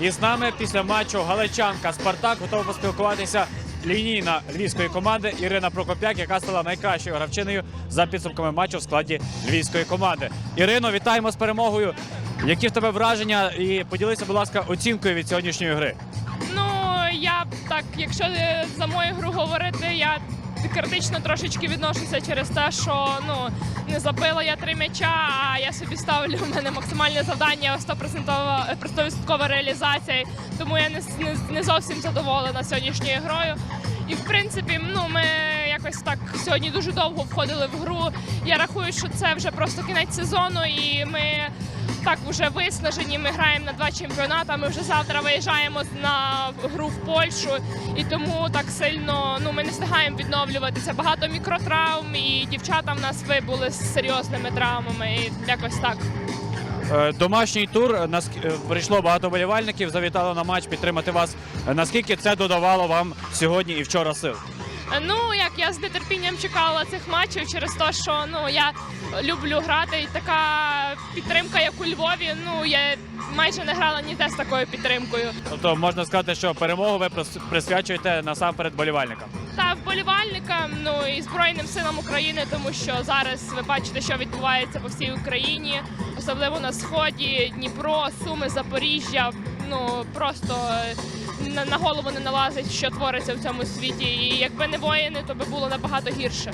І з нами після матчу Галичанка Спартак готова поспілкуватися лінійна львівської команди Ірина Прокопяк, яка стала найкращою гравчиною за підсумками матчу в складі львівської команди. Ірино, вітаємо з перемогою. Які в тебе враження? І поділися, будь ласка, оцінкою від сьогоднішньої гри. Ну я так, якщо за мою гру говорити, критично трошечки відношуся через те, що ну не забила я три м'яча, а я собі ставлю в мене максимальне завдання 100%, 100% реалізація. Тому я не, не, не зовсім задоволена сьогоднішньою грою. І в принципі, ну ми якось так сьогодні дуже довго входили в гру. Я рахую, що це вже просто кінець сезону, і ми так вже виснажені. Ми граємо на два чемпіонати. Ми вже завтра виїжджаємо на гру в Польщу, і тому так сильно ну ми не встигаємо відновлюватися. Багато мікротравм, і дівчата в нас вибули з серйозними травмами. І якось так. Е, Домашній тур е, наск- е, прийшло багато болівальників, завітало на матч підтримати вас. Наскільки це додавало вам сьогодні і вчора сил? Ну як я з нетерпінням чекала цих матчів через те, що ну я люблю грати, і така підтримка, як у Львові. Ну я майже не грала ніде з такою підтримкою. Тобто можна сказати, що перемогу ви присвячуєте насамперед болівальникам. Та вболівальникам, ну і Збройним силам України, тому що зараз ви бачите, що відбувається по всій Україні, особливо на сході, Дніпро, Суми, Запоріжжя. Ну просто на, на голову не налазить, що твориться в цьому світі. І якби не воїни, то би було набагато гірше.